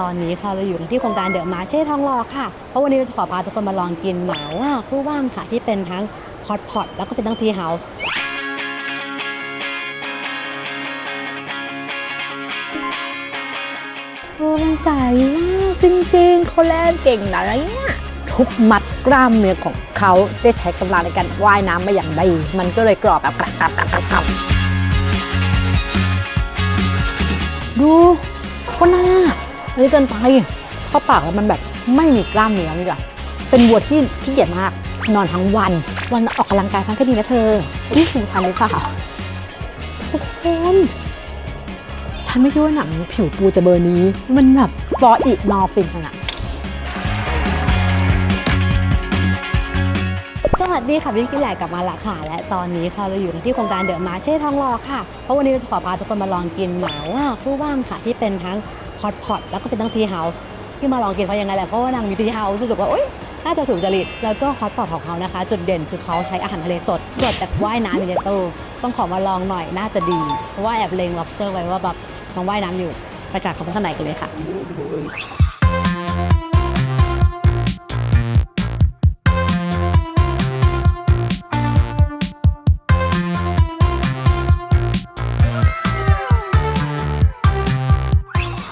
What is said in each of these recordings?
ตอนนี้ค่ะเราอยู่ที่โครงการเดอะมาเช่ทองหล่อค่ะ เพราะวันนี้เราจะขอพาทุกคนมาลองกินหมาล่าคู่ว่างค่ะ ที่เป็นทั้งฮอตพอตแล้วก็เป็นทั้งทีเฮาส์โอ้มันใสมากจริงๆเขาแล่นเก่งนะเนี่ยทุกมัดกล้ามเนื้อของเขาได้ใช้กำลังในการว่ายน้ำมาอย่างดี มันก็เลยกรอบแบบกรับกรับกรับกรับกรับดูเขาหน้า อันนี้เกินไปเข้าปากแล้วมันแบบไม่มีกล้ามเนื้อนี่จ้ะเป็นวัวที่ขี้เกียจมาก นอนทั้งวัน วันออกกำลังกายพันก็ดีนะเธอ นี่คือฉันหรือเปล่าทุกคนฉันไม่คิดว่าหนังผิวปูจะเบอร์นี้ มันแบบปออีกมอฟินขนาดสวัสดีค่ะพี่กินใหญ่กลับมาละค่ะ และตอนนี้ค่ะเราอยู่ที่โครงการเดอะมาเช่ทองหล่อค่ะ เพราะวันนี้เราจะขอพาทุกคนมาลองกินหมาล่าคู่ว่างค่ะที่เป็นทั้ง ฮอตพอตแล้วก็เป็นทั้งทีเฮาส์ที่มาลองกินเพราะยังไงแหละเพราะว่านางมีทีเฮาส์รู้สึกว่าโอ๊ยน่าจะถูกจริตแล้วก็ฮอตพอตของเขานะคะ จุดเด่นคือเขาใช้อาหารทะเลสดสดจากว่ายน้ำอยู่ในตู้ต้องขอมาลองหน่อยน่าจะดี เพราะว่าแอบเลง lobster ไว้ว่าแบบน้องว่ายน้ำอยู่ไปกัดเขาไปข้างในกันเลยค่ะ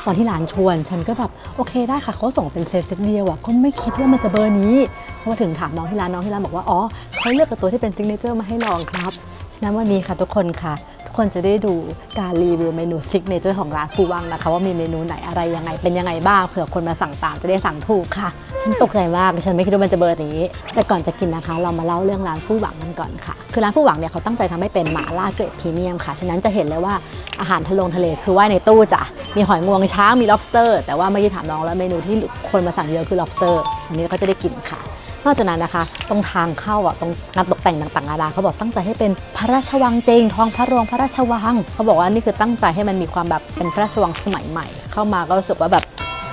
ตอนที่ร้านชวน ฉันก็แบบโอเคได้ค่ะเขาส่งเป็นเซตเซตเดียวอะก็ไม่คิดว่ามันจะเบอร์นี้พอมาถึงถามน้องที่ร้านน้องที่ร้านบอกว่าอ๋อเขาเลือกกับตัวที่เป็นซิกเนเจอร์มาให้ลองครับฉะนั้นวันนี้ค่ะทุกคนค่ะ คนจะได้ดูการรีวิวเมนูซิกเนเจอร์ของร้านฟูวังนะคะ ว่ามีเมนูไหนอะไรยังไง เป็นยังไงบ้างเผื่อคนมาสั่งตามจะได้สั่งถูกค่ะ ฉันตกใจมากฉันไม่คิดว่ามันจะเบอร์นี้ แต่ก่อนจะกินนะคะ เรามาเล่าเรื่องร้านฟู่หวังกันก่อนค่ะ คือร้านฟู่หวังเนี่ยเขาตั้งใจทำให้เป็นหมาล่าเกรดพรีเมียมค่ะฉะนั้นจะเห็นเลยว่าอาหารทะลงทะเลคือว่าในตู้จ้ะมีหอยงวงช้างมี lobster แต่ว่าเมื่อกี้ถามน้องแล้วเมนูที่คนมาสั่งเยอะคือ lobster วันนี้เราก็จะได้กินค่ะ นอกจากนั้นนะคะ ตรงทางเข้าอะตรงงานตกแต่งต่างๆนานาเขาบอกตั้งใจให้เป็นพระราชวังจริงทองพระรองพระราชวังเขาบอกว่านี่คือตั้งใจให้มันมีความแบบเป็นพระราชวังสมัยใหม่ เข้ามาก็รู้สึกว่าแบบ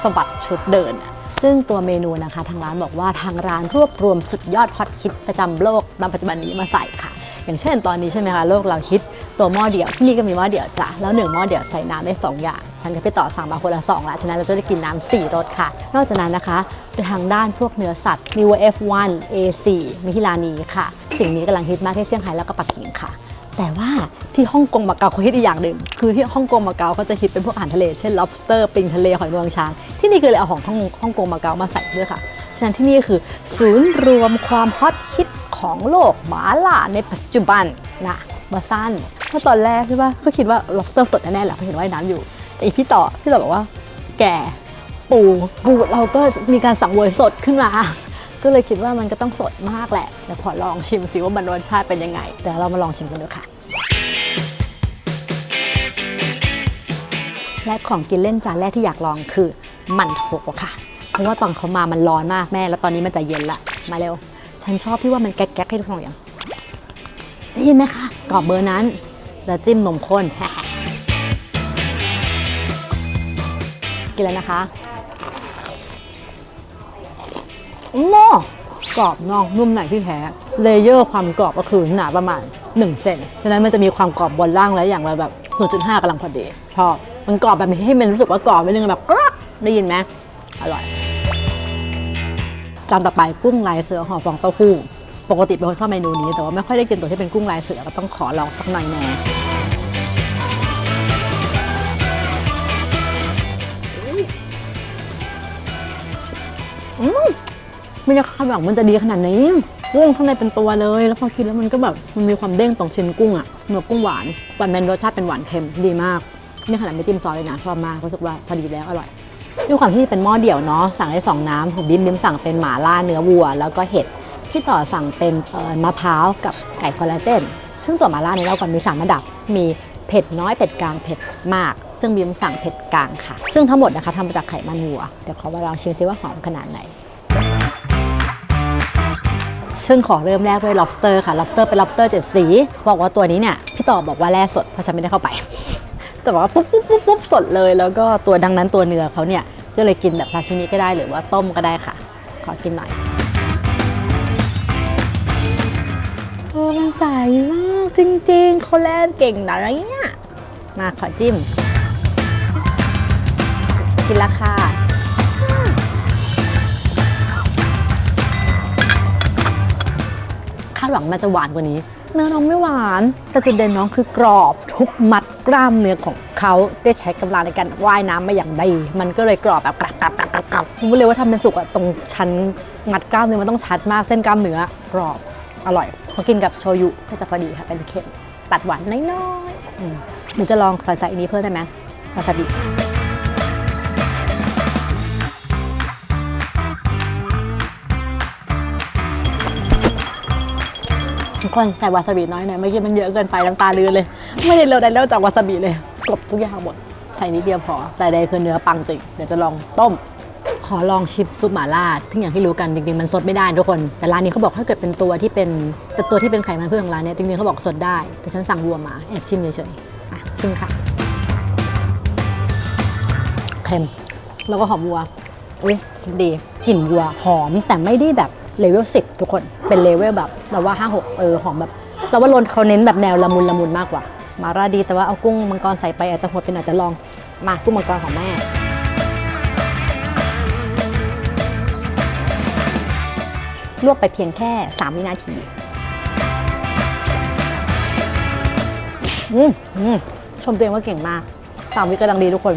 สบัดชุดเดินซึ่งตัวเมนูนะคะ ทางร้านบอกว่าทางร้านรวบรวมสุดยอดฮอตคิดประจำโลกในปัจจุบันนี้มาใส่ค่ะ อย่างเช่นตอนนี้ใช่ไหมคะโลกเราฮิตตัวหม้อเดี่ยวที่นี่ก็มีหม้อเดี่ยวจ้ะแล้วหนึ่งหม้อเดี่ยวใส่น้ำได้สองอย่าง ฉันกับพี่ต่อสั่งมาคนละสองละฉะนั้นเราจะได้กินน้ำสี่รสค่ะ นอกจากนั้นนะคะทางด้านพวกเนื้อสัตว์มีวัว F1 A4 มีที่ร้านนี้ค่ะ สิ่งนี้กำลังฮิตมากที่เซี่ยงไฮ้แล้วก็ปักกิ่งค่ะแต่ว่าที่ฮ่องกงมาเก๊าเขาฮิตอีกอย่างหนึ่งคือที่ฮ่องกงมาเก๊าเขาจะฮิตเป็นพวกอาหารทะเลเช่น lobster ปิงทะเลหอยนางรมช้างที่นี่คือเลยเอาของฮ่องฮ่องกงมาเก๊ามาใส่ด้วยค่ะฉะนั้นที่นี่คือ ศูนย์รวมความฮอตฮิต ของโลกหมาล่าในปัจจุบันนะบาซันเพราะตอนแรกใช่ปะก็คิดว่า lobster สดแน่ๆแหละเพราะเห็นว่ายน้ำอยู่ แต่อีพี่ต่อพี่ต่อบอกว่า แก่ปูปูเราก็มีการสั่งเวยสดขึ้นมาก็เลยคิดว่ามันก็ต้องสดมากแหละเดี๋ยวขอลองชิมซิว่ามันรสชาติเป็นยังไงเดี๋ยวเรามาลองชิมกันดูค่ะ และของกินเล่นจานแรกที่อยากลองคือหมันโถค่ะ เพราะว่าตอนเขามามันร้อนมากแม่ แล้วตอนนี้มันจะเย็นละ มาเร็ว ฉันชอบที่ว่ามันแก๊กๆให้ทุกคนอย่างได้ยินไหมคะกรอบเบอร์นั้น แล้วจิ้มนมข้น กินแล้วนะคะอืมกรอบนอกนุ่มในที่แท้ เลเยอร์ความกรอบก็คือหนาประมาณ 1 เซน ฉะนั้นมันจะมีความกรอบบนล่างและอย่างละแบบ0.5กำลังพอดี ชอบ มันกรอบแบบให้มันรู้สึกว่ากรอบไปนึงแบบกรอบได้ยินไหมอร่อย จานต่อไปกุ้งลายเสือห่อฟองเต้าหู้ ปกติเป็นคนชอบเมนูนี้ แต่ว่าไม่ค่อยได้กินตัวที่เป็นกุ้งลายเสือก็ต้องขอลองสักหน่อยแน่อืมไม่ได้คาดหวังมันจะดีขนาดนี้กุ้งข้างในเป็นตัวเลย แล้วพอกินแล้วมันก็แบบมันมีความเด้งตรงชิ้นกุ้งอะเนื้อกุ้งหวานหวานแมนรสชาติเป็นหวานเค็มดีมากนี่ขนาดไม่จิ้มซอสเลยนะชอบมากรู้สึกว่าพอดีแล้วอร่อย ด้วยความที่เป็นหม้อเดี่ยวเนาะสั่งได้สองน้ำของบิมบิมสั่งเป็นหมาล่าเนื้อวัว แล้วก็เห็ดพี่ต่อสั่งเป็นมะพร้าวกับไก่คอลลาเจน ซึ่งตัวหมาล่าในเราก่อนมีสามระดับมีเผ็ดน้อยเผ็ดกลางเผ็ดมาก ซึ่งบิมสั่งเผ็ดกลางค่ะ ซึ่งทั้งหมดนะคะทำมาจากไขมันวัว เดี๋ยวขอมาลองชิมซิว่าหอมขนาดไหนซึ่งขอเริ่มแรกด้วย lobster ค่ะ lobster เป็น lobster เจ็ดสี บอกว่าตัวนี้เนี่ย พี่ต่อบอกว่าแร่สด เพราะฉันไม่ได้เข้าไป แต่ว่าฟุบฟุบฟุบฟุบสดเลย แล้วก็ตัวดังนั้นตัวเนื้อเขาเนี่ยก็เลยกินแบบราชิมิก็ได้หรือว่าต้มก็ได้ค่ะ ขอกินหน่อยโอ้มันใสมากจริงๆเขาแล่นเก่งนะเนี่ยมาขอจิ้ม กินละค่ะคาดหวังมันจะหวานกว่านี้ เนื้อน้องไม่หวาน แต่จุดเด่นน้องคือกรอบทุกมัดกล้ามเนื้อของเขาได้ใช้กำลังในการว่ายน้ำมาอย่างดี มันก็เลยกรอบแบบกรับกรับกรับกรับรู้เลยว่าทำเป็นสุกอะตรงชั้นมัดกล้ามเนื้อมันต้องชัดมากเส้นกล้ามเนื้อกรอบอร่อยพอกินกับโชยุก็จะพอดีค่ะเป็นเค็มตัดหวานน้อยๆอืมหนูจะลองใส่อันนี้เพิ่มได้ไหมวาซาบิ ทุกคนใส่วาซาบิน้อยหน่อยเมื่อกี้มันเยอะเกินไปน้ำตาลือเลย ไม่ได้เร็วได้เร็วจากวาซาบิเลยกลบทุกอย่างหมดใส่นิดเดียวพอ แต่ใดคือเนื้อปังจริงเดี๋ยวจะลองต้ม ขอลองชิมซุปหม่าล่าที่อย่างที่รู้กันจริงๆ มันสดไม่ได้ทุกคน แต่ร้านนี้เขาบอกถ้าเกิดเป็นตัวที่เป็นแต่ตัวที่เป็นไขมันพืชของร้านเนี้ยจริงๆเขาบอกสดได้แต่ฉันสั่งวัวมาแอบชิมเฉยๆอะชิมค่ะเค็มแล้วก็หอมวัวอุ้ยดีกลิ่นวัวหอมแต่ไม่ได้แบบ เลเวลสิทุกคนเป็นเลเวลแบบเราว่าห้าหกเออหอมแบบเราว่าโรนเขาเน้นแบบแนวละมุนละมุนมากกว่า มาราดีแต่ว่าเอากุ้งมังกรใส่ไปอาจจะหดเป็นอาจจะลองมากุ้งมังกรของแม่ลวกไปเพียงแค่ 3 วินาทีอืมอืมชมตัวเองว่าเก่งมาก 3 วิกำลังดีทุกคน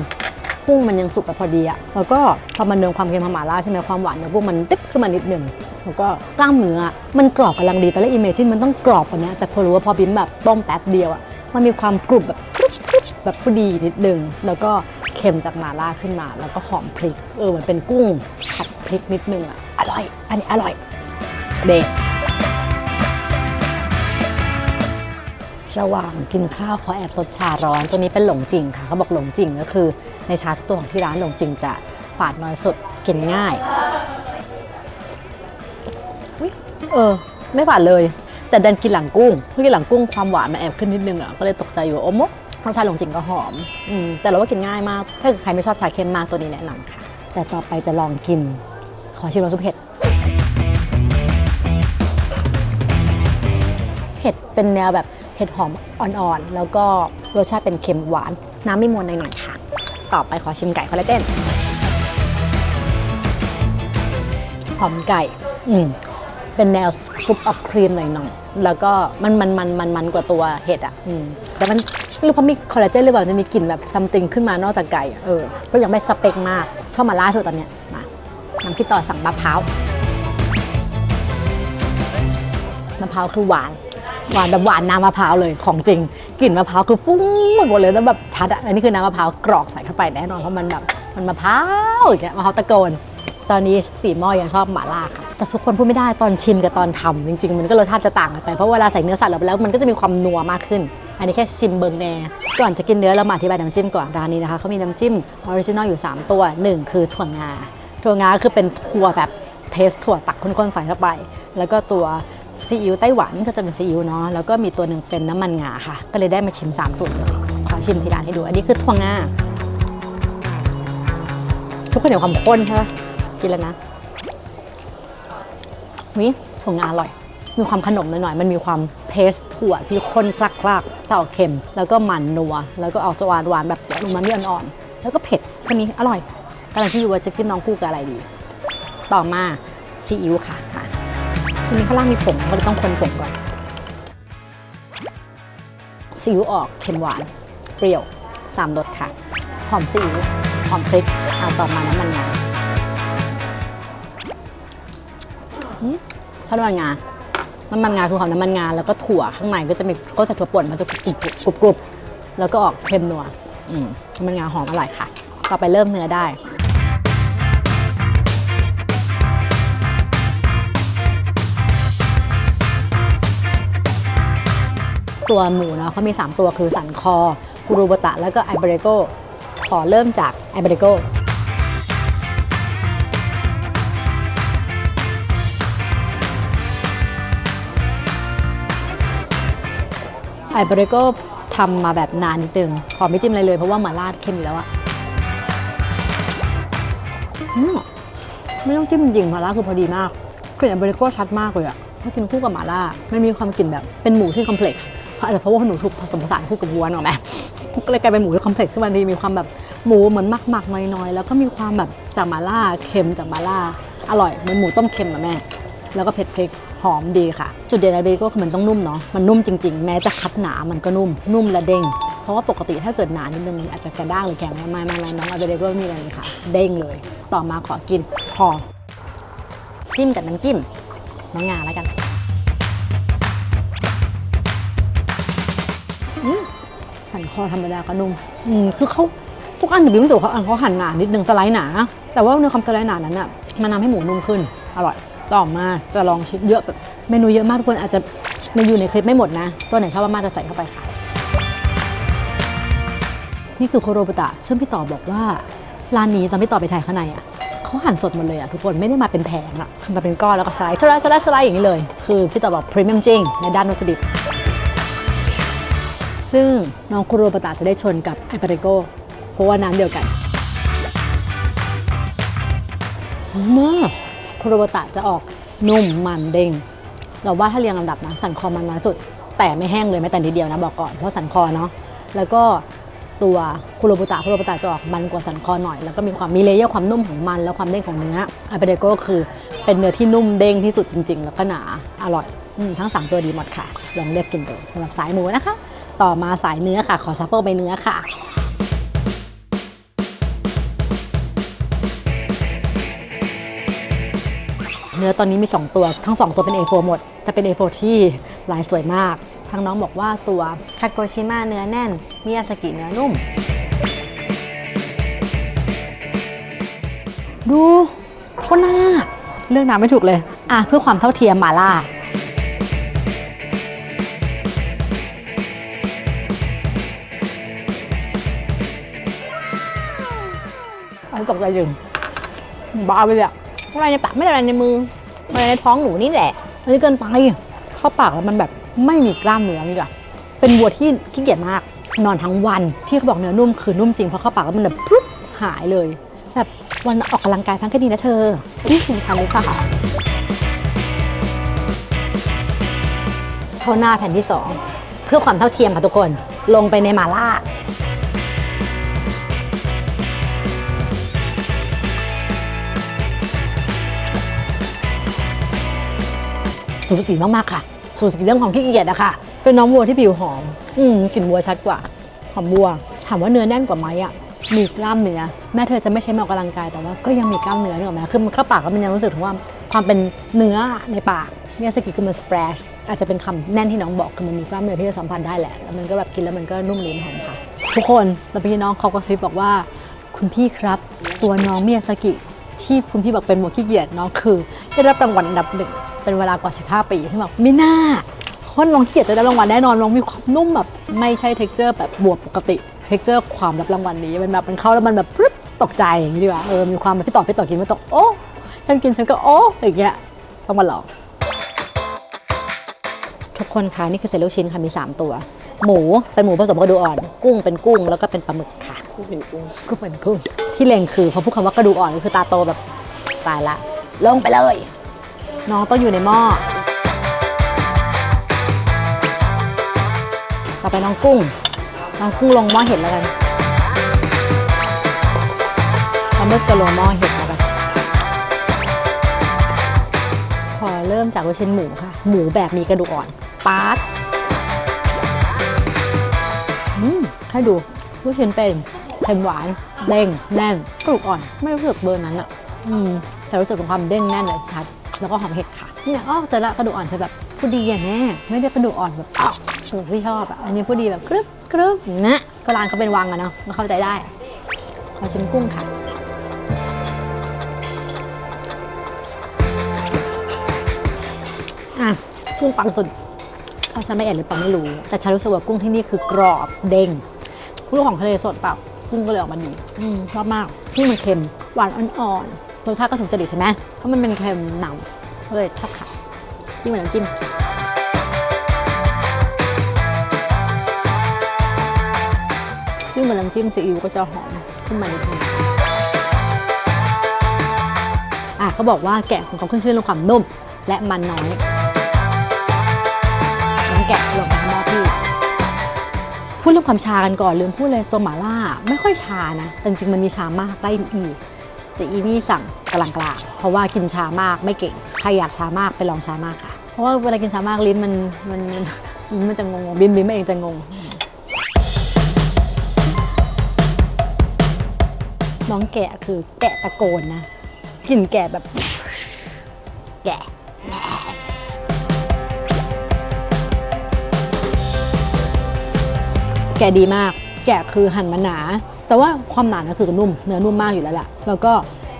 กุ้งมันยังสุกแบบพอดีอะแล้วก็พอมันเนืองความเค็มของหม่าล่าใช่ไหมความหวานเนี่ยพวกมันติ๊บขึ้นมานิดหนึ่งแล้วก็กล้ามเนื้อมันกรอบกำลังดีตอนแรกอิมเมจินมันต้องกรอบกว่านี้แต่พอรู้ว่าพอบิ้มแบบต้มแป๊บเดียวอะมันมีความกรุบแบบกรุบกรุบแบบพอดีนิดหนึ่งแล้วก็เค็มจากหม่าล่าขึ้นมา แล้วก็หอมพริก เออมันเป็นกุ้งผัดพริกนิดนึงอะอร่อย อันนี้อร่อยเด็ก ระหว่างกินข้าวขอแอบสดชาร้อนตัวนี้เป็นหลงจริงค่ะเขาบอกหลงจริงก็คือในชาทุกตัวของที่ร้านหลงจริงจะฝาดน้อยสุดกินง่ายเออ ไม่ฝาดเลย แต่ดันกินหลังกุ้งเมื่อกินหลังกุ้งความหวานมันแอบขึ้นนิดนึงอะก็เลยตกใจอยู่โอ้โมรสชาติหลงจริงก็หอมอืมแต่เราว่ากินง่ายมากถ้าใครไม่ชอบชาเค็มมากตัวนี้แนะนำค่ะ แต่ต่อไปจะลองกิน ขอชิมน้ำซุปเห็ดเห็ดเป็นแนวแบบ เห็ดหอมอ่อนๆ แล้วก็รสชาติเป็นเค็มหวาน น้ำไม่มวนหน่อยๆค่ะ ต่อไปขอชิมไก่คอลลาเจน หอมไก่ อืม เป็นแนวซุปออกครีมหน่อยๆ แล้วก็มันมันมันมันมันกว่าตัวเห็ดอะ อืม แต่มันไม่รู้เพราะมีคอลลาเจนหรือเปล่าจะมีกลิ่นแบบซัมติงขึ้นมานอกจากไก่อะเออ ก็ยังไม่สเปคมาก ชอบมาล่าสุดตอนเนี้ย มาน้ำพี่ต่อสั่งมะพร้าวมะพร้าวคือหวาน หวานแบบหวานน้ำมะพร้าวเลยของจริงกลิ่นมะพร้าวคือฟุ้งหมดเลยแล้วแบบชัดอะอันนี้คือน้ำมะพร้าวกรอกใส่เข้าไปแน่นอนเพราะมันแบบมันมะพร้าวอย่างเงี้ยมะพร้าวตะโกน ตอนนี้สีหม้อยังชอบหม่าล่าค่ะแต่ทุกคนพูดไม่ได้ตอนชิมกับตอนทำจริง ๆ มันก็รสชาติจะต่างกันไปเพราะเวลาใส่เนื้อสัตว์ลงไปแล้วมันก็จะมีความนัวมากขึ้น อันนี้แค่ชิมเบิงแน่ก่อนจะกินเนื้อเรามาอธิบายน้ำจิ้มก่อนร้านนี้นะคะเขามีน้ำจิ้มออริจินอลอยู่ 3 ตัวหนึ่งคือถั่วงาถั่วงาคือเป็นถั่วแบบเทสถั่วตักข้นๆใส่เข้าไป แล้วก็ตัว ซีอิ๊วไต้หวันก็จะเป็นซีอิ๊วเนาะแล้วก็มีตัวหนึ่งเป็นน้ำมันงาค่ะ ก็เลยได้มาชิม3สูตรเลยขอชิมที่ร้านให้ดูอันนี้คือถั่วงาทุกคนเห็นความข้นใช่ไหมกินแล้วนะวิถั่วงาอร่อย มีความขนมหน่อยๆมันมีความเพสถั่วที่ข้นคลักๆแต่ออกเค็ม แล้วก็มันนัว แล้วก็ออกจะหวานหวานๆแบบลงมาเนื้ออ่อนๆแล้วก็เผ็ดคนนี้อร่อยกำลังที่อยู่ว่าจะจิ้มน้องคู่กับอะไรดี ต่อมาซีอิ๊วค่ะ ทีนี้ข้างล่างมีผงก็เลยต้องคนผงก่อนซีอิ๊วออกเค็มหวาน เปรี้ยวสามรสค่ะ หอมซีอิ๊วหอมพริกเอาต่อมาน้ำมันงาอืมชอบน้ำมันงา น้ำมันงาคือหอมน้ำมันงา แล้วก็ถั่วข้างในก็จะมีก็ใส่ถั่วป่นมันจะกรุบกรุบกรุบแล้วก็ออกเค็มนัวอืมน้ำมันงาหอมอร่อยค่ะ ต่อไปเริ่มเนื้อได้ ตัวหมูเนาะเขามี 3 ตัวคือสันคอกูรูบตะ แล้วก็ไอเบรโกขอเริ่มจากไอเบรโกไอเบรโกทำมาแบบนานนิดนึง ขอไม่จิ้มอะไรเลยเพราะว่าหมาล่าเค็มอยู่แล้วอะไม่ต้องจิ้มจริงหมาล่าคือพอดีมากกลิ่นไอเบรโกชัดมากเลยอะถ้ากินคู่กับหมาล่ามันมีความกลิ่นแบบเป็นหมูที่คอมเพล็กซ์ อาจจะเพราะว่าหนูถูกผสมผสานคู่กับวัวเนกอะไหมก็เลยกลายเป็นหมูที่คอมเพล็กซ์ขึ้นมาดีมีความแบบหมูเหมือนหมักๆน้อยๆ แล้วก็มีความแบบจากมาล่าเค็มจากมาล่าอร่อยเหมือนหมูต้มเค็มอะแม่ แล้วก็เผ็ดพริกหอมดีค่ะ จุดเด่นองเบก้คือมันต้องนุ่มเนาะมันนุ่มจริงๆ แม้จะคัดหนามันก็นุ่มนุ่มและเด้งเพราะว่าปกติถ้าเกิดหนานิดนึงมันอาจจะกระด้างหรือแข็งไม่ไม่ไม่ไม่น้องอาเบโก้มีอะไรเลยค่ะ เด้งเลย ต่อมาขอกินพอจิ้มกับน้ำจิ้มน้องงาแล้วกัน สันคอธรรมดาก็นุ่มอืมคือเขาทุกอันถึงรู้สึกว่าเขาอันเขาหั่นหนานิดนึงสไลด์หนา แต่ว่าในความสไลด์หนานั้นอะมันทำให้หมูนุ่มขึ้น อร่อย ต่อมาจะลองชิมเยอะแบบเมนูเยอะมากทุกคนอาจจะเมนูในคลิปไม่หมดนะ ตัวไหนชอบมากจะใส่เข้าไปค่ะ นี่คือโคโรบุตะซึ่งพี่ต่อบอกว่าร้านนี้ตอนพี่ต่อไปถ่ายข้างในอะเขาหั่นสดหมดเลยอะทุกคนไม่ได้มาเป็นแผงอะมาเป็นก้อนแล้วก็สไลด์สไลด์สไลด์สไลด์อย่างนี้เลย คือพี่ต่อบอกพรีเมียมจริงในด้านวัตถุดิบ ซึ่งน้องคุโรบุตะจะได้ชนกับไอปาริโกเพราะว่าน้ำเดียวกันเมื่อคุโรบุตะจะออกนุ่มมันเด้งเราว่าถ้าเรียงลำดับนะสันคอมันน้อยสุด แต่ไม่แห้งเลยแม้แต่นิดเดียวนะบอกก่อนเพราะสันคอเนาะแล้วก็ตัวคุโรบุตะคุโรบุตะจะออกมันกว่าสันคอหน่อย แล้วก็มีความมีเลเยอร์ความนุ่มของมัน แล้วความเด้งของเนื้ออาเปเดโกคือเป็นเนื้อที่นุ่มเด้งที่สุดจริง ๆ แล้วก็หนาอร่อยอทั้งสามตัวดีหมดค่ะ ลองเลือกกินดูสำหรับสายหมูนะคะ ต่อมาสายเนื้อค่ะ ขอชัฟเฟิลไปเนื้อค่ะเนื้อตอนนี้มี 2 ตัว ทั้ง 2 ตัวเป็น A4 หมดแต่เป็น A4 ที่ลายสวยมาก ทางน้องบอกว่าตัวคาโกชิมะเนื้อแน่น มิยาสกิเนื้อนุ่ม ดูโคตรน่าเลือกน้ำไม่ถูกเลย อะ เพื่อความเท่าเทียมมาล่า ตกใจจริงบ้าไปเลยอะอะไรในปากไม่ได้อะไรในมืออะไรในท้องหนูนี่แหละอันนี้เกินไปเข้าปากแล้วมันแบบไม่มีกล้ามเนื้อนี่แหละเป็นวัวที่ขี้เกียจมาก นอนทั้งวันที่เขาบอกเนื้อนุ่มคือนุ่มจริงเพราะเข้าปากแล้วมันแบบปุ๊บหายเลย แบบวันออกกำลังกายพังก็ดีนะเธอนี่คือฉันเลยค่ะเข้าหน้าแผ่นที่สองเพื่อความเท่าเทียมค่ะทุกคน ลงไปในมาล่า สูสีมากๆค่ะ สูสีเรื่องของขี้เกียจอะค่ะเป็นน้องวัวที่ผิวหอม อืมกลิ่นวัวชัดกว่า หอมวัว ถามว่าเนื้อแน่นกว่าไหมอะมีกล้ามเนื้อแม่เธอจะไม่ใช้มาออกกำลังกายแต่ว่าก็ยังมีกล้ามเนื้อนี่หรอกไหมคือมันเข้าปากแล้วมันยังรู้สึกถึงว่าความเป็นเนื้อในปากเมียสกิคือมันสเปรชอาจจะเป็นคำแน่นที่น้องบอกคือมันมีกล้ามเนื้อที่จะสัมผัสได้แหละแล้วมันก็แบบกินแล้วมันก็นุ่มลิ้นหอมค่ะ ทุกคนแล้วพี่น้องเขาก็ซิบบอกว่า คุณพี่ครับ ตัวน้องเมียสกิที่คุณพี่บอกเป็นหมวขี้เกียจน้องคือ ได้รับรางวัลอันดับหนึ่ง เป็นเวลากว่า 15 ปีที่บอกไม่น่าคนน้องเกียจจะได้รางวัลแน่นอนน้องมีความนุ่มแบบไม่ใช่เท็กเจอร์แบบบวกปกติเท็กเจอร์ความรับรางวัลนี้มันแบบมันเข้าแล้วมันแบบปึ๊บตกใจอย่างนี้ดีกว่าเออมีความแบบพี่ต่อพี่ต่อกินไม่ตกโอ้ฉันกินฉันก็โอ้อย่างเงี้ยต้องมาลองทุกคนคะนี่คือเซลล์ชิ้นค่ะมี 3 ตัว หมูเป็นหมูผสมกระดูกอ่อน กุ้งเป็นกุ้งแล้วก็เป็นปลาหมึกค่ะกุ้งเป็นกุ้งก็เหมือนกุ้งที่เลงคือพอพูดคำว่ากระดูกอ่อนก็คือตาโตแบบตายละลงไปเลย น้องต้องอยู่ในหม้อ ต่อไปน้องกุ้ง น้องกุ้งลงหม้อเห็ดแล้วกันปลาหมึกก็ลงหม้อเห็ดแล้วกัน ขอเริ่มจากลูกชิ้นหมูค่ะ หมูแบบมีกระดูกอ่อนปาร์ตอืมให้ดูลูกชิ้นเป็นเค็มหวานเด้งแน่นกระดูกอ่อน ไม่รู้สึกเบอร์นั้นอะอืมแต่รู้สึกถึงความเด้งแน่นเลยชัด แล้วก็หอมเห็ดค่ะเนี่ยอ้อเจอละกระดูกอ่อนจะแบบผู้ดีอะแม่ไม่ได้กระดูกอ่อนแบบอ้าวพี่ชอบอะอันนี้ผู้ดีแบบกรึบกรึบนะก็ร้านเขาเป็นวังอะเนาะก็เข้าใจได้ขอชิมกุ้งค่ะอะกุ้งปังสุดเพราฉันไม่เอ็ดหรือเปล่าไม่รู้ แต่ฉันรู้สึกว่ากุ้งที่นี่คือกรอบเด้งกุ้งของทะเลสดเปล่ากุ้งก็เลยออกมาดีอชอบมากที่มันเค็มหวานอ่อนๆ รสชาติก็ถูกจริตใช่ไหมเพราะมันเป็นเค็มหนังก็เลยชอบค่ะจิ้มกับน้ำจิ้มจิ้มกับน้ำจิ้มซีอิ๊วก็จะหอมขึ้นมานิดนึงอะเขาบอกว่าแกะของเขาขึ้นชื่อเรื่องความนุ่มและมันน้อยน้องแกะลงไปข้างนอพี่พูดเรื่องความชากันก่อนลืมพูดเลยตัวหมาล่าไม่ค่อยชานะแต่จริงมันมีชามากได้อีก แต่อีนี่สั่งกลางๆเพราะว่ากินชามากไม่เก่ง ใครอยากชามากไปลองชามากค่ะโอราะว่าเวลากินชามากลิ้นมันมันมันลิ้นมันจะงงๆบิมบิมเองจะงง น้องแกะคือแกะตะโกนนะกลิ่นแกะแบบ แกะแกะดีมาก แกะคือหั่นมาหนา แต่ว่าความหนานะคือนุ่ม เนื้อนุ่มมากอยู่แล้วแหละแล้วก็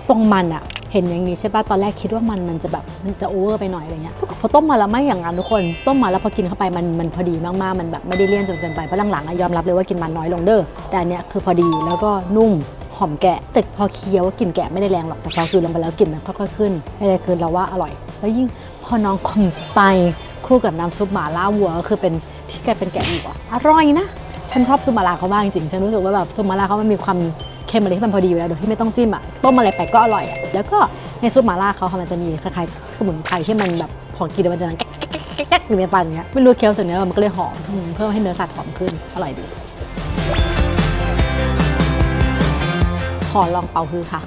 ตรงมันอะเห็นอย่างนี้ใช่ป่ะตอนแรกคิดว่ามันมันจะแบบมันจะโอเวอร์ไปหน่อยอะไรเงี้ยพอต้มมาแล้วไม่อย่างนั้นทุกคนต้มมาแล้วพอกินเข้าไปมันมันพอดีมากๆมันแบบไม่ได้เลี่ยนจนเกินไปเพราะหลังๆอะยอมรับเลยว่ากินมันน้อยลงเด้อแต่อันเนี้ยคือพอดีแล้วก็นุ่มหอมแกะแต่พอเคี้ยวกลิ่นแกะไม่ได้แรงหรอกแต่พอคือลงไปแล้วกลิ่นมันค่อยๆขึ้นไม่ได้คือเราว่าอร่อย แล้วยิ่งพอน้องคอมไปคู่กับน้ำซุปหม่าล่าวัวก็คือเป็นที่กลายเป็นแกะวัวอร่อยนะ ฉันชอบซุปมาลาเขามากจริงๆ ฉันรู้สึกว่าแบบซุปมาลาเขามันมีความเค็มอะไรที่มันพอดีอยู่แล้วโดยที่ไม่ต้องจิ้มอะ ต้มอะไรไปก็อร่อยอะ แล้วก็ในซุปมาลาเขาค่ะมันจะมีคล้ายๆ สมุนไพรที่มันแบบพอกินแล้วมันจะดังแก๊กแก๊กแก๊กแก๊กอยู่ในฟันอย่างเงี้ยไม่รู้เคี้ยวเสร็จเนี้มันก็เลยหอมอืมเพิ่มให้เนื้อสัตว์หอมขึ้น อร่อยดี ขอลองเป่าฮือค่ะ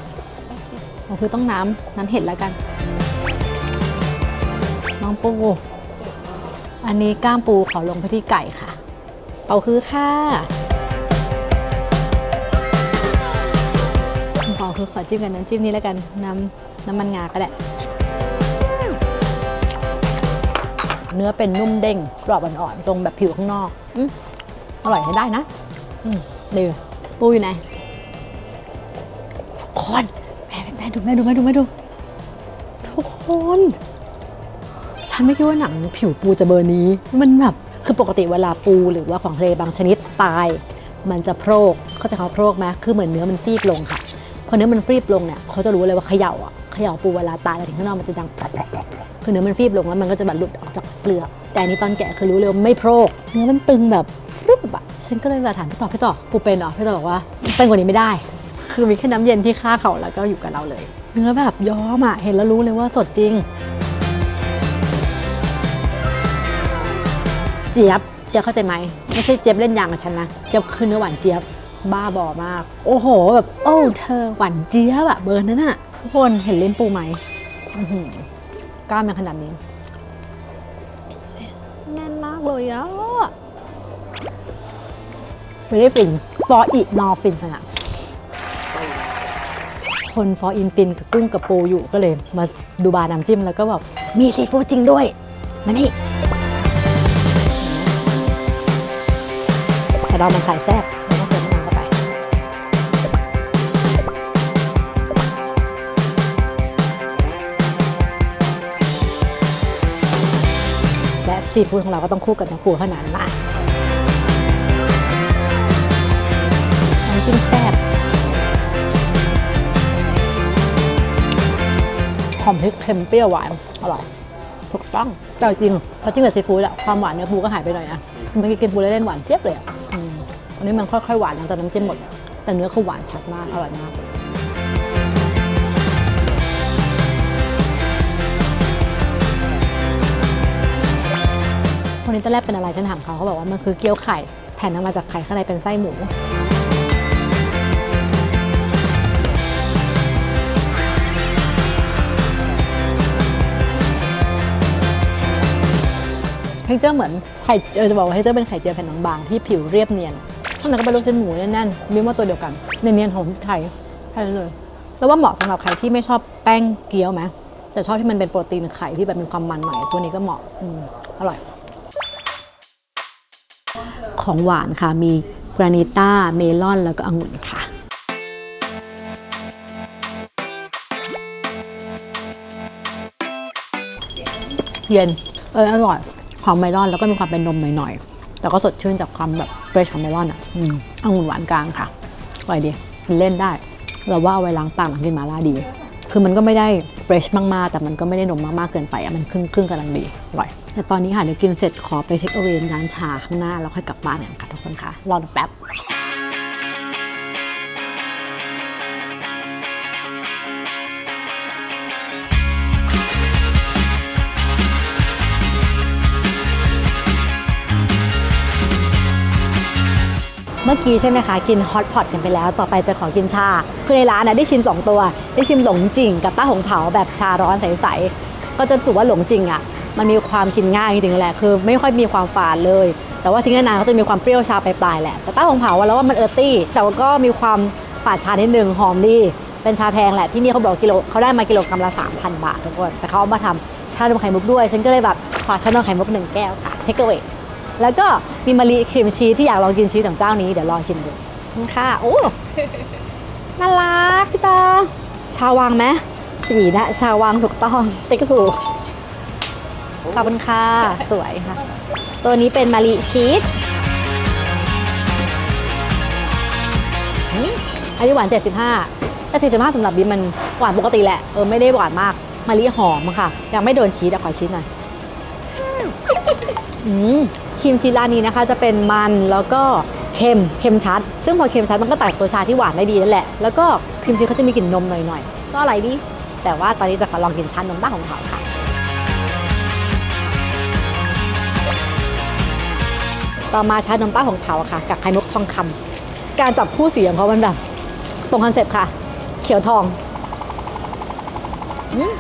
เป่าฮือต้องน้ำน้ำเห็ดแล้วกัน น้องปู อันนี้ก้ามปูขอลงไปที่ไก่ค่ะ เป่าคือค่ะเป่าคือขอจิ้มกันน้ำจิ้มนี้แล้วกัน น้ำน้ำมันงาก็ได้เนื้อเป็นนุ่มเด้งกรอบอ่อนๆตรงแบบผิวข้างนอกอมอร่อยใช้ได้นะอืมดีปูอยู่ไหนทุกคนแม่แม่ดูแม่ดูแม่ดูแม่ดู ทุกคน ฉันไม่คิดว่าหนังผิวปูจะเบอร์นี้ มันแบบ คือปกติเวลาปูหรือว่าของทะเลบางชนิดตาย มันจะโพรกเขาจะเขาโพรกไหมคือเหมือนเนื้อมันฟีบลงค่ะพอเนื้อมันฟีบลงเนี่ยเขาจะรู้เลยว่าเขย่าอะเขย่าปูเวลาตายแล้วถึงข้างนอกมันจะดังคือเนื้อมันฟีบลงแล้วมันก็จะแบบหลุดออกจากเปลือก แต่นี้ตอนแกะคือรู้เลยไม่โพรกเนื้อมันตึงแบบรึบอะฉันก็เลยมาถามพี่ต่อพี่ต่อปูเป็นเหรอพี่ต่อบอกว่าเป็นกว่านี้ไม่ได้ คือมีแค่น้ำเย็นที่ฆ่าเขาแล้วก็อยู่กับเราเลย เนื้อแบบย้อมอะเห็นแล้วรู้เลยว่าสดจริง เจี๊ยบ เจี๊ยบเข้าใจไหม ไม่ใช่เจี๊ยบเล่นยางกับฉันนะ เจี๊ยบคือเนื้อหวานเจี๊ยบ บ้าบอมาก โอ้โห แบบโอ้เธอหวานเจี๊ยบอะเบอร์นั้นอะทุกคนเห็นเลิ้นปูไหมกล้ามเป็นขนาดนี้ แน่นมากเลยอะไม่ได้ฟินฟออีนอฟินขนาดคนฟออินฟินกับกุ้งกับปูอยู่ก็เลย มาดูบาร์น้ำจิ้มแล้วก็แบบมีซีฟู้ดจริงด้วยมานี่ แต่เรามันใส่แซ่บเราก็เติมน้ำมันเข้าไป และซีฟู้ดของเราก็ต้องคู่กับน้ำปูเท่านั้นมาน้ำจิ้มแซ่บหอมพริกเค็มเปรี้ยวหวานอร่อยถูกต้องแต่จริงพอจิ้มกับซีฟู้ดอะความหวานเนื้อปูก็หายไปหน่อยนะเมื่อกี้กินปูเล่นหวานเจี๊ยบเลยอะ นนี้มันค่อยๆหวานหลังจากน้ำจิ้มหมด แต่เนื้อคือหวานชัดมาก อร่อยมากวันนี้ตอนแรกเป็นอะไรฉันถามเขาเขาบอกว่ามันคือเกี๊ยวไข่แผ่นออกมาจากไข่ข้างในเป็นไส้หมูเท็กเจอร์เหมือนไข่เออจะบอกว่าเท็กเจอร์เป็นไข่เจียวแผ่นบางๆที่ผิวเรียบเนียน ข้างในก็เป็นลูกชิ้นหมูแน่นๆมีว่าตัวเดียวกันเนียนๆของไทยใช่เลยแล้วว่าเหมาะสำหรับใครที่ไม่ชอบแป้งเกี๊ยวไหมแต่ชอบที่มันเป็นโปรตีนไข่ที่แบบมีความมันหน่อยตัวนี้ก็เหมาะอืมอร่อย ของหวานค่ะมีกรานิต้าเมลอนแล้วก็องุ่นค่ะเย็นเอออร่อยหอมเมลอนแล้วก็มีความเป็นนมหน่อยๆ แต่ก็สดชื่นจากความแบบเฟรชของเมลอนอะอืมองุ่นหวานกลางค่ะอร่อยดีมันเล่นได้ เราว่าเอาไว้ล้างปากหลังกินหมาล่าดี คือมันก็ไม่ได้เฟรชมากๆ แต่มันก็ไม่ได้นมมากๆเกินไปอะมันครึ่งครึ่งๆกำลังดีอร่อย แต่ตอนนี้ค่ะเดี๋ยวกินเสร็จขอไปเทคเอาเวร้านชาข้างหน้าแล้วค่อยกลับบ้านกันค่ะทุกคนค่ะรอแป๊บ เมื่อกี้ใช่ไหมคะกินฮอตพอตกันไปแล้ว ต่อไปจะขอกินชา คือในร้านนะได้ชิม 2 ตัว ได้ชิมหลงจิ่งกับต้าหงเผาแบบชาร้อนใสๆก็จะถือว่าหลงจิ่งอะมันมีความกินง่ายจริงๆแหละคือ ไม่ค่อยมีความฝาดเลย แต่ว่าทิ้งนานๆก็จะมีความเปรี้ยวชาปลายๆแหละแต่ต้าของเผาแล้วว่ามันเออร์ตี้แต่ว่าก็มีความฝาดชานิดนึงหอมดีเป็นชาแพงแหละที่นี่เขาบอกกิโลเขาได้มากิโลกรัมละ3,000 บาททุกคนแต่เขาเอามาทำชานมไข่มุกด้วย ฉันก็เลยแบบขอชานมไข่มุกหนึ่งแก้วค่ะเทคเว แล้วก็มีมะลิครีมชีสที่อยากลองกินชีสของเจ้านี้เดี๋ยวลองชิมดูขอบคุณค่ะโอ้น่ารักพี่ตาชาววังไหมสีนะชาววังถูกต้องติ๊กถูกขอบคุณค่ะ สวยค่ะ ตัวนี้เป็นมะลิชีสอืมอันนี้หวาน 75แต่45สำหรับบีมมันหวานปกติแหละ เออไม่ได้หวานมากมะลิหอมค่ะ ยังไม่โดนชีสอะขอชีสหน่อย อืมค รีมชีสร้านนี้นะคะ จะเป็นมันแล้วก็เค็มเค็มชัด ซึ่งพอเค็มชัดมันก็ตัดตัวชาที่หวานได้ดีนั่นแหละ แล้วก็ครีมชีสเขาจะมีกลิ่นนมหน่อยๆก็อะไรดี แต่ว่าตอนนี้จะขอลองกินชานมบ้างของเขาค่ะ ต่อมาชานมป้าของเผาค่ะ กับไข่มุกทองคำการจับคู่สีของเขามันแบบ ตรงคอนเซปต์ค่ะ เขียวทองอืม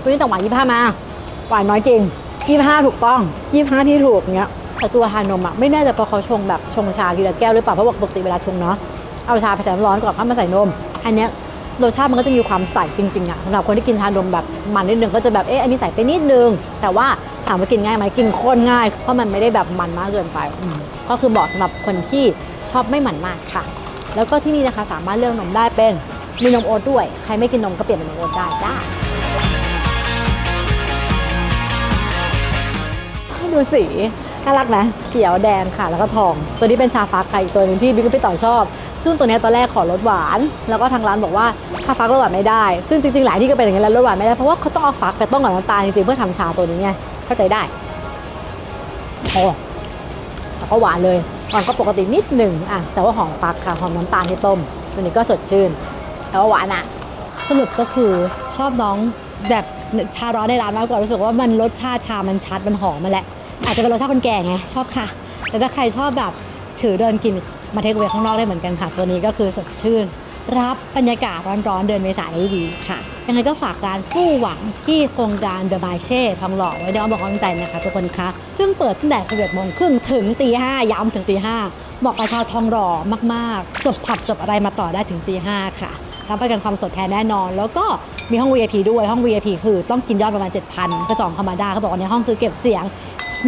วันนี้ต่หวานยี่ห้ามาหวานน้อยจริงยี่ห้าถูกต้องยี่ห้าที่ถูกเงี้ย แต่ตัวชานมอะไม่แน่ใจเพราะเขาชงแบบชงชาทีละแก้วหรือเปล่าเพราะปกติเวลาชงเนาะเอาชาไปใส่น้ำร้อนก่อนค่อยมาใส่นม อันเนี้ยรสชาติมันก็จะมีความใสจริงๆอะสำหรับคนที่กินชานมแบบมันนิดนึงก็จะแบบเอ๊ะอันนี้ใส่ไปนิดนึง แต่ว่าถามว่ากินง่ายไหมกินโคตรง่าย เพราะมันไม่ได้แบบมันมากเกินไปก็คือเหมาะสำหรับคนที่ชอบไม่มันมากค่ะ แล้วก็ที่นี่นะคะสามารถเลือกนมได้เป็นมีนมโอ๊ตด้วย ใครไม่กินนมก็เปลี่ยนเป็นนมโอ๊ตได้จ้าดูสี น่ารักนะเขียวแดงค่ะ แล้วก็ทอง ตัวนี้เป็นชาฟักค่อีกตัวหนึ่งที่บิ๊กพี่ต่อชอบ ซึ่งตัวนี้ตอนแรกขอรสหวาน แล้วก็ทางร้านบอกว่าถ้าฟักรสหวานไม่ได้ ซึ่งจริงๆหลายที่ก็เป็นอย่างนี้แล้วรสหวานไม่ได้เพราะว่าเขาต้องเอาฟักไปต้มกับน้ำตาลจริงๆเพื่อทำชาตัวนี้ไงเข้าใจได้โอ้แล้วก็หวานเลยหวานก็ปกตินิดหนึ่งอะแต่ว่าหอมฟักค่ะหอมน้ำตาลที่ต้มตัวนี้ก็สดชื่นแต่ว่าหวานอะสรุปก็คือชอบน้องแบบชาร้อนในร้านมากกว่ารู้สึกว่ามันรสชาติชามันชัดมันหอมมาแหละ อาจจะเป็นรสชาติคนแก่ไงชอบค่ะ แต่ถ้าใครชอบแบบถือเดินกินมาเทคเวย์ข้างนอกได้เหมือนกันค่ะ ตัวนี้ก็คือสดชื่น รับบรรยากาศร้อนๆเดือนเมษายนได้ดีค่ะ ยังไงก็ฝากร้านผู้หวังที่โครงการเดอะบายเช่ทองหล่อไว้ด้วยบอกกำลังใจนะคะทุกคนคะซึ่งเปิดตั้งแต่11โมงครึ่งถึงตีห้าย้ำถึงตีห้าเหมาะกับชาวทองหล่อมากๆ จบผับจบอะไรมาต่อได้ถึงตีห้าค่ะรับประกันความสดแท้แน่นอน แล้วก็มีห้อง VIP ด้วยห้อง VIP คือต้องกินยอดประมาณ 7,000 ก็จองเข้ามาได้เขาบอกว่าในห้องคือเก็บเสียง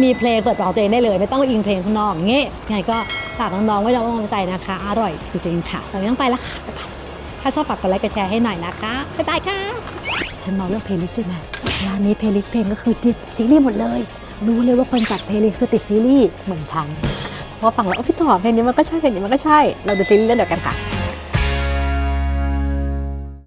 มีเพลงเปิดของตัวเองได้เลย ไม่ต้องอิงเพลงข้างนอกอย่างเงี้ยยังไงก็ฝากน้องๆไว้ด้วยกำลังใจนะคะ อร่อยจริงๆค่ะตอนนี้ต้องไปแล้วค่ะบ๊ายบายถ้าชอบฝากกดไลค์กดแชร์ให้หน่อยนะคะบ๊ายบายค่ะ ฉันเมาเรื่องเพลย์ลิสต์ด้วยนะร้านนี้เพลย์ลิสต์เพลงก็คือติดซีรีส์หมดเลย รู้เลยว่าคนจัดเพลย์ลิสต์คือติดซีรีส์เหมือนฉันเพราะฟังแล้วเอ้าพี่ต่อเพลงนี้มันก็ใช่เพลงนี้มันก็ใช่เราดูซีรีส์เรื่องเดียวกันค่ะ